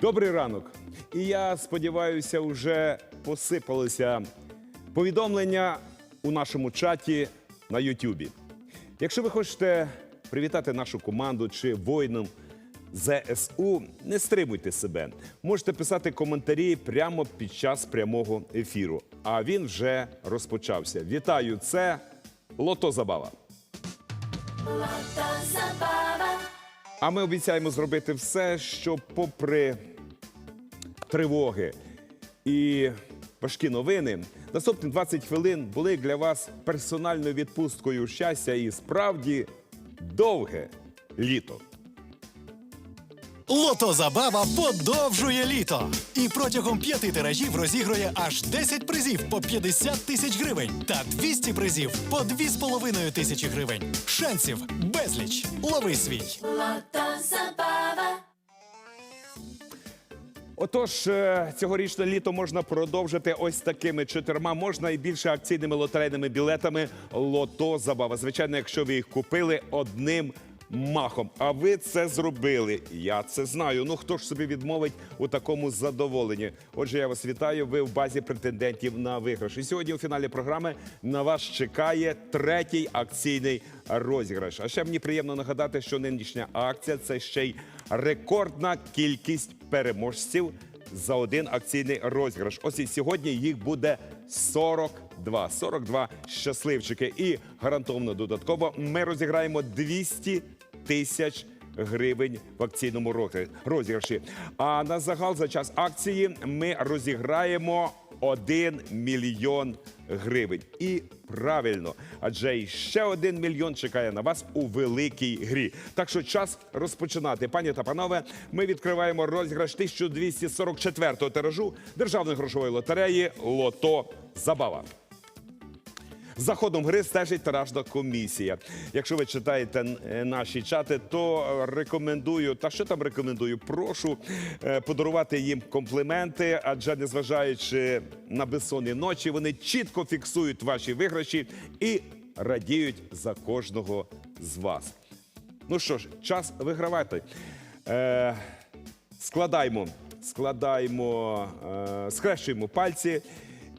Добрий ранок. І я сподіваюся, вже посипалися повідомлення у нашому чаті на Ютубі. Якщо ви хочете привітати нашу команду чи воїнам ЗСУ, не стримуйте себе. Можете писати коментарі прямо під час прямого ефіру. А він вже розпочався. Вітаю! Це Лото Забава. А ми обіцяємо зробити все, щоб, попри тривоги і важкі новини, наступні 20 хвилин були для вас персональною відпусткою щастя і справді довге літо. Лото Забава подовжує літо. І протягом п'яти тиражів розігрує аж 10 призів по 50 тисяч гривень та 200 призів по 2,5 тисячі гривень. Шансів безліч. Лови свій. Отож, е, цьогорічне літо можна продовжити ось такими чотирма, можна і більше акційними лотерейними білетами Лото Забава. Звичайно, якщо ви їх купили одним махом. А ви це зробили. Я це знаю. Ну хто ж собі відмовить у такому задоволенні? Отже, я вас вітаю. Ви в базі претендентів на виграш. І сьогодні у фіналі програми на вас чекає третій акційний розіграш. А ще мені приємно нагадати, що нинішня акція це ще й рекордна кількість переможців за один акційний розіграш. Ось і сьогодні їх буде 42. 42 щасливчики. І гарантовано додатково ми розіграємо 200 тисяч гривень в акційному розі- розіграші. А на загал за час акції ми розіграємо 1 мільйон гривень. І правильно, адже ще один мільйон чекає на вас у великій грі. Так що час розпочинати. Пані та панове, ми відкриваємо розіграш 1244-го тиражу державної грошової лотереї Лото Забава. За ходом гри стежить тиражна комісія. Якщо ви читаєте е, наші чати, то е, рекомендую, та що там рекомендую, прошу е, подарувати їм компліменти, адже незважаючи на безсонні ночі, вони чітко фіксують ваші виграші і радіють за кожного з вас. Ну що ж, час вигравати. Е, складаємо, складаємо, е, схрещуємо пальці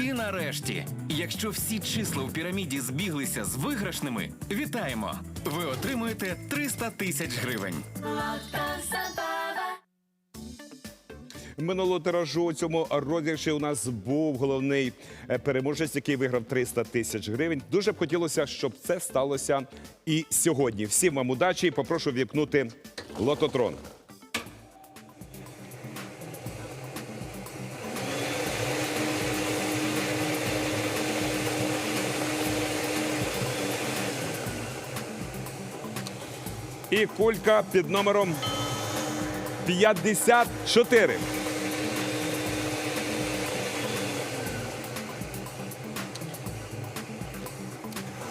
І нарешті, якщо всі числа в піраміді збіглися з виграшними, вітаємо! Ви отримуєте 300 тисяч гривень. Минулого тиражу у цьому розіграші у нас був головний е, переможець, який виграв 300 тисяч гривень. Дуже б хотілося, щоб це сталося і сьогодні. Всім вам удачі і попрошу вікнути лототрон. І кулька під номером 54.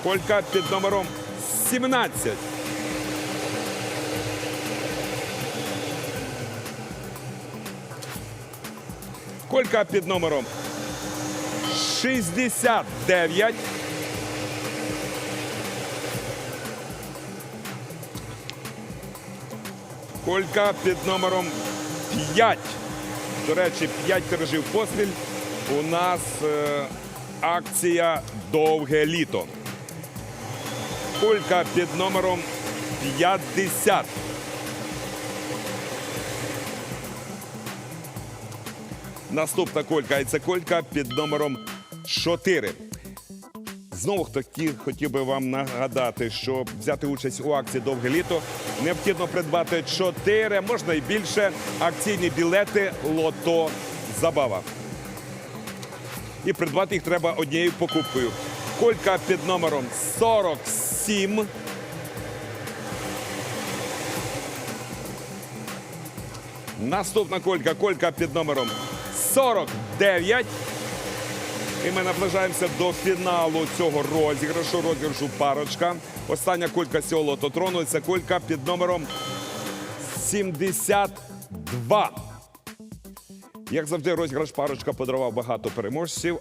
Колька під номером 17. Колька під номером 69. Колька під номером 5. До речі, 5 тиражів поспіль. У нас е, акція Довге літо. Колька під номером 50. Наступна колька і це колька під номером 4. Знову таки хотів би вам нагадати, що взяти участь у акції Довге літо необхідно придбати 4, можна і більше акційні білети Лото Забава. І придбати їх треба однією покупкою. Колька під номером 47. Наступна колька, колька під номером 49. І ми наближаємося до фіналу цього розіграшу, розіграшу парочка. Остання кулька з цього лототрону це кулька під номером 72. Як завжди, розіграш парочка подарував багато переможців.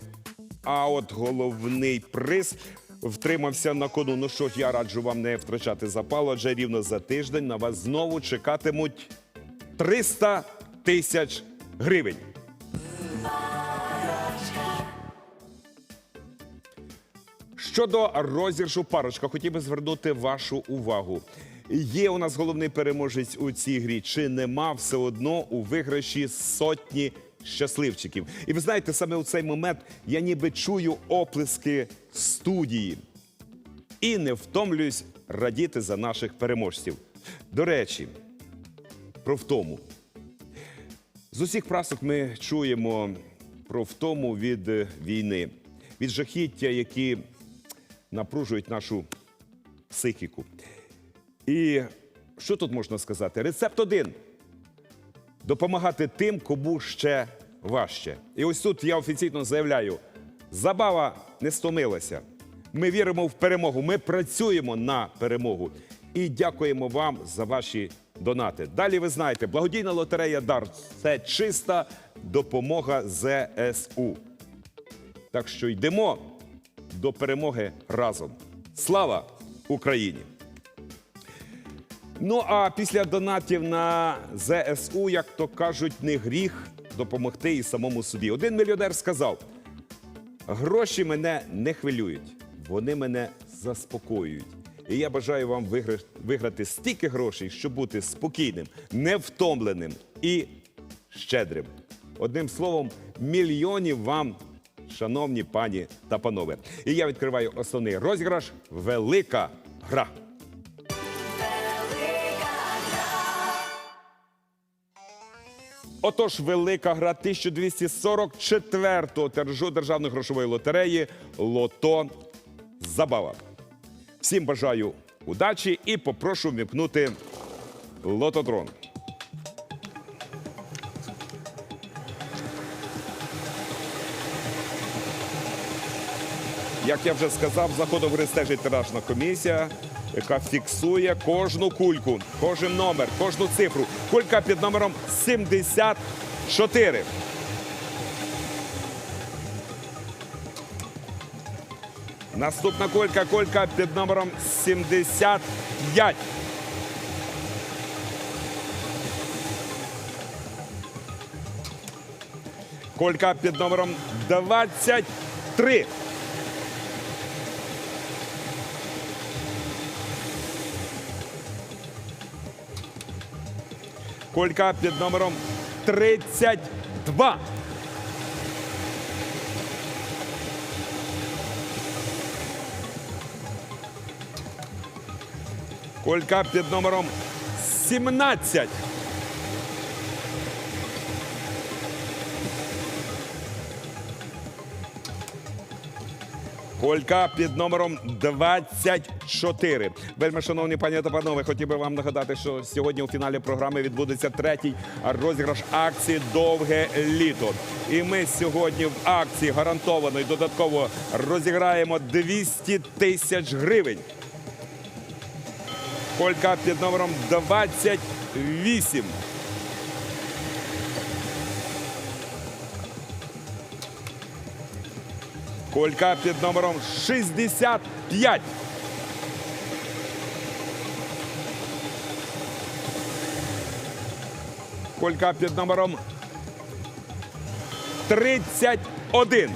А от головний приз втримався на кону. Ну що ж, я раджу вам не втрачати запалу, адже рівно за тиждень на вас знову чекатимуть 300 тисяч гривень. Щодо розіграшу парочка, хотів би звернути вашу увагу. Є у нас головний переможець у цій грі, чи нема все одно у виграші сотні щасливчиків. І ви знаєте, саме у цей момент я ніби чую оплески студії і не втомлююсь радіти за наших переможців. До речі, про втому. З усіх прасок ми чуємо про втому від е, війни, від жахіття, які напружують нашу психіку. І що тут можна сказати? Рецепт один: допомагати тим, кому ще важче. І ось тут я офіційно заявляю: забава не стомилася. Ми віримо в перемогу. Ми працюємо на перемогу. І дякуємо вам за ваші донати. Далі ви знаєте, благодійна лотерея Дар це чиста допомога ЗСУ. Так що йдемо до перемоги разом. Слава Україні! Ну а після донатів на ЗСУ, як то кажуть, не гріх допомогти і самому собі. Один мільйонер сказав: гроші мене не хвилюють, вони мене заспокоюють. І я бажаю вам виграти стільки грошей, щоб бути спокійним, невтомленим і щедрим. Одним словом, мільйонів вам, шановні пані та панове. І я відкриваю основний розіграш Велика гра. Отож, велика гра 1244-го тиражу Державної грошової лотереї Лото Забава. Всім бажаю удачі і попрошу вмікнути лототрон. Як я вже сказав, за ходом гри тиражна комісія, яка фіксує кожну кульку, кожен номер, кожну цифру. Кулька під номером 74. Наступна кулька, кулька під номером 75. Колька під номером 23. Колька під номером 32. Колька під номером 17. Колька під номером 24. Вельми шановні пані та панове, хотів би вам нагадати, що сьогодні у фіналі програми відбудеться третій розіграш акції Довге літо. І ми сьогодні в акції гарантовано і додатково розіграємо 200 тисяч гривень. Колька під номером 28. Колька під номером 65. Колька під номером 31.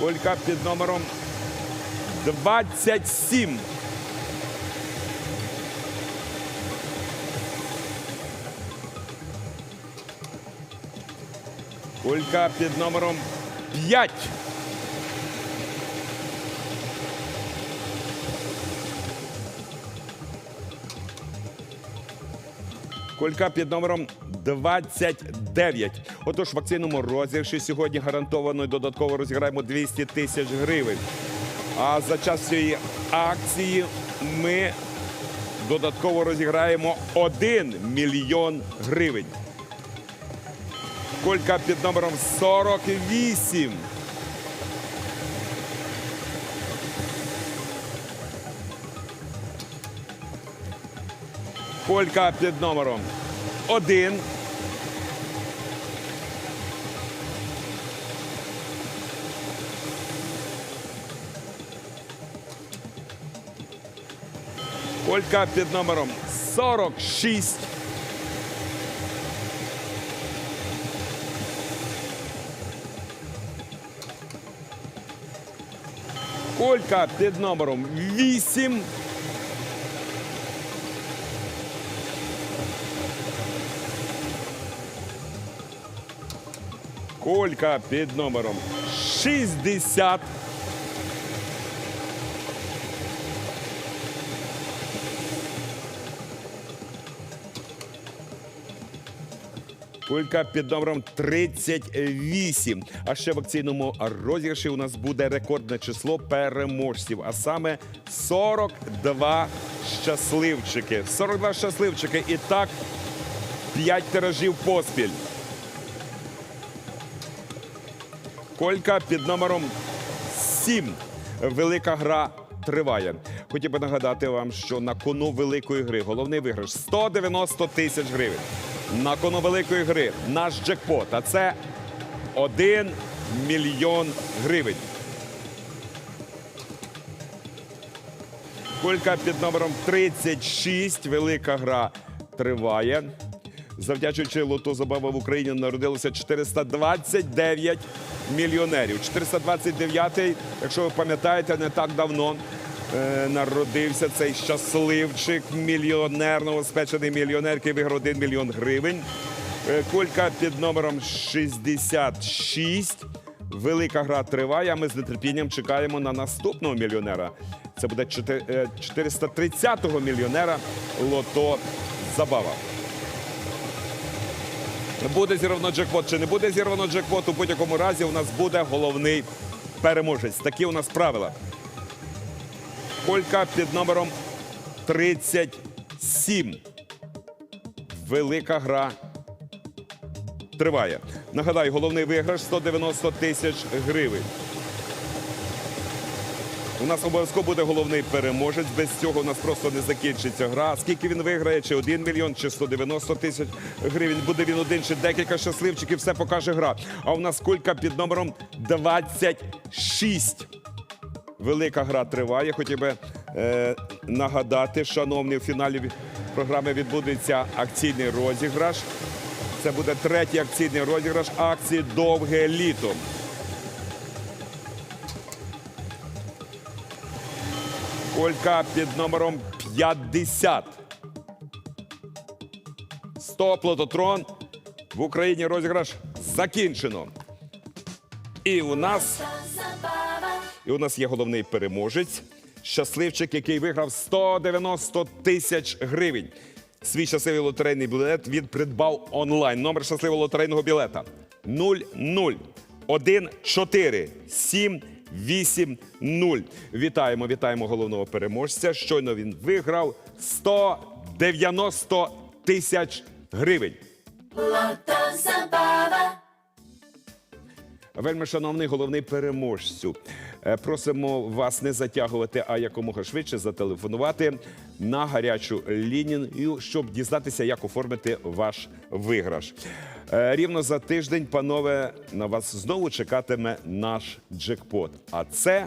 Колька під номером 27. Кулька під номером 5. Кулька під номером 29. Отож, в акційному розіграші сьогодні гарантовано і додатково розіграємо 200 тисяч гривень. А за час цієї акції ми додатково розіграємо 1 мільйон гривень. Колька під номером 48. Колька під номером 1. Колька під номером 46. Колька під номером 8. Колька під номером 60. Кулька під номером 38. А ще в акційному розіграші у нас буде рекордне число переможців, а саме 42 щасливчики. 42 щасливчики. І так 5 тиражів поспіль. Колька під номером 7. Велика гра триває. Хотів би нагадати вам, що на кону великої гри головний виграш 190 тисяч гривень. На кону великої гри наш джекпот, а це 1 мільйон гривень. Кулька під номером 36. Велика гра триває. Завдячуючи лото забава в Україні народилося 429 мільйонерів. 429-й, якщо ви пам'ятаєте, не так давно народився цей щасливчик, мільйонер, новоспечений мільйонер, який виграв 1 мільйон гривень. Е, Кулька під номером 66. Велика гра триває. а Ми з нетерпінням чекаємо на наступного мільйонера. Це буде чотир- е, 430-го мільйонера Лото Забава. Буде зірвано джекпот чи не буде зірвано джекпот, у будь-якому разі у нас буде головний переможець. Такі у нас правила. Колька під номером 37. Велика гра триває. Нагадаю, головний виграш 190 тисяч гривень. У нас обов'язково буде головний переможець. Без цього у нас просто не закінчиться гра. Скільки він виграє, чи 1 мільйон, чи 190 тисяч гривень. Буде він один чи декілька щасливчиків, все покаже гра. А у нас кулька під номером 26. Велика гра триває. Хотів би е, нагадати, шановні, в фіналі програми відбудеться акційний розіграш. Це буде третій акційний розіграш акції Довге літо. Колька під номером 50. Стоп, лототрон. В Україні розіграш закінчено. І у нас, і у нас є головний переможець. Щасливчик, який виграв 190 тисяч гривень. Свій щасливий лотерейний білет він придбав онлайн. Номер щасливого лотерейного білета 0014780. Вітаємо, вітаємо головного переможця. Щойно він виграв 190 тисяч гривень. Вельми шановний головний переможцю. е, Просимо вас не затягувати, а якомога швидше зателефонувати на гарячу лінію, щоб дізнатися, як оформити ваш виграш. Е, Рівно за тиждень, панове, на вас знову чекатиме наш джекпот. А це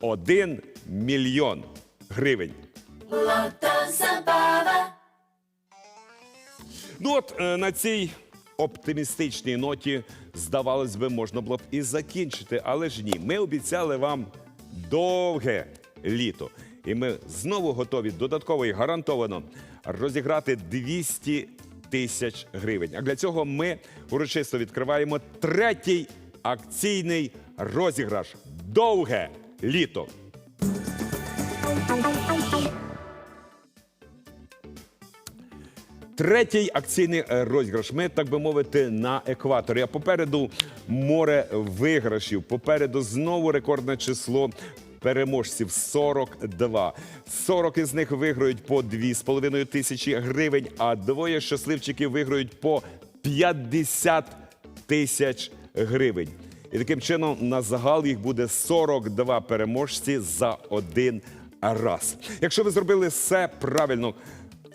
1 мільйон гривень. Ну от е, на цій оптимістичній ноті, здавалось би, можна було б і закінчити, але ж ні. Ми обіцяли вам довге літо. І ми знову готові додатково і гарантовано розіграти 200 тисяч. гривень. А для цього ми урочисто відкриваємо третій акційний розіграш. Довге літо. Третій акційний е, розіграш. Ми, так би мовити, на екваторі. А попереду море виграшів. Попереду знову рекордне число переможців 42. 40 із них виграють по 2,5 тисячі гривень, а двоє щасливчиків виграють по 50 тисяч гривень. І таким чином на загал їх буде 42 переможці за один раз. Якщо ви зробили все правильно,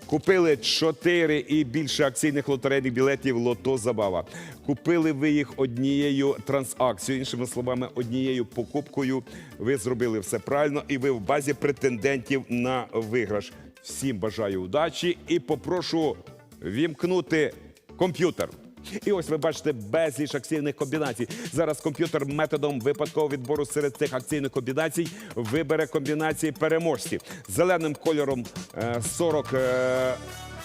Купили 4 і більше акційних лотерейних білетів Лото Забава. Купили ви їх однією трансакцією, іншими словами, однією покупкою. Ви зробили все правильно, і ви в базі претендентів на виграш. Всім бажаю удачі і попрошу вімкнути комп'ютер. І ось ви бачите безліч акційних комбінацій. Зараз комп'ютер методом випадкового відбору серед цих акційних комбінацій вибере комбінації переможців. Зеленим кольором е, 40 е,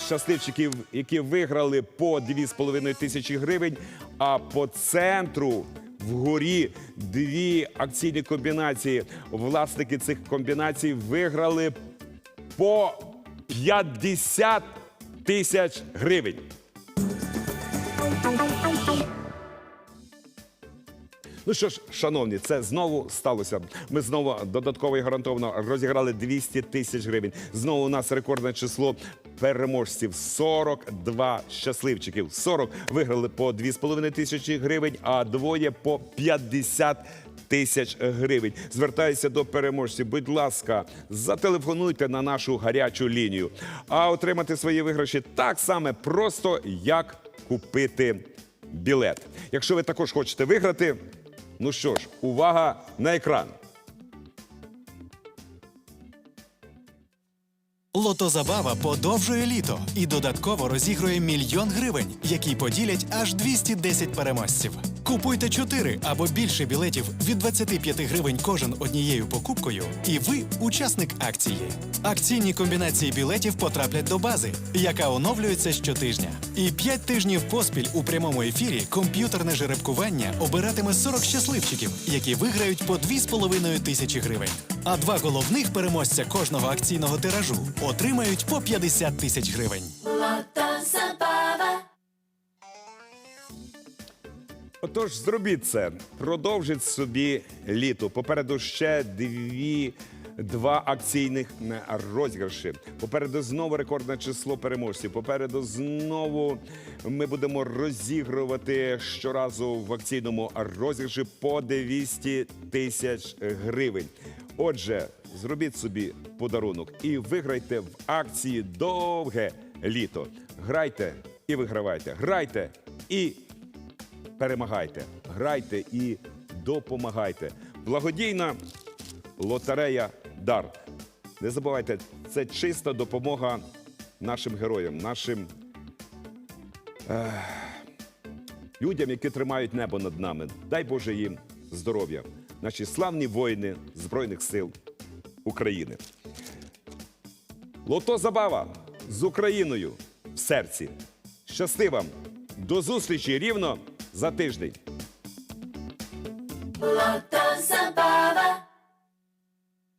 щасливчиків, які виграли по 2,5 тисячі гривень. А по центру вгорі дві акційні комбінації. Власники цих комбінацій виграли по 50 тисяч гривень. Ну що ж, шановні, це знову сталося. Ми знову додатково і гарантовано розіграли 200 тисяч гривень. Знову у нас рекордне число переможців 42 щасливчиків. 40 виграли по 2,5 тисячі гривень, а двоє по 50 тисяч гривень. Звертаюся до переможців. Будь ласка, зателефонуйте на нашу гарячу лінію. А отримати свої виграші так само просто, як купити білет. Якщо ви також хочете виграти, ну що ж, увага на екран. Лотозабава подовжує літо і додатково розігрує мільйон гривень, які поділять аж 210 переможців. Купуйте 4 або більше білетів від 25 гривень кожен однією покупкою, і ви учасник акції. Акційні комбінації білетів потраплять до бази, яка оновлюється щотижня. І 5 тижнів поспіль у прямому ефірі комп'ютерне жеребкування обиратиме 40 щасливчиків, які виграють по 2,5 тисячі гривень. А два головних переможця кожного акційного тиражу отримають по 50 тисяч гривень. Отож, зробіть це. Продовжіть собі літо. Попереду ще дві. Два акційних розіграші. Попереду знову рекордне число переможців. Попереду знову ми будемо розігрувати щоразу в акційному розіграші по 200 тисяч гривень. Отже, зробіть собі подарунок і виграйте в акції довге літо. Грайте і вигравайте. Грайте і перемагайте, грайте і допомагайте. Благодійна лотерея Дар. Не забувайте, це чиста допомога нашим героям, нашим ех, людям, які тримають небо над нами. Дай Боже їм здоров'я. Наші славні воїни Збройних сил України. Лото Забава з Україною в серці. Щасти вам! До зустрічі рівно за тиждень.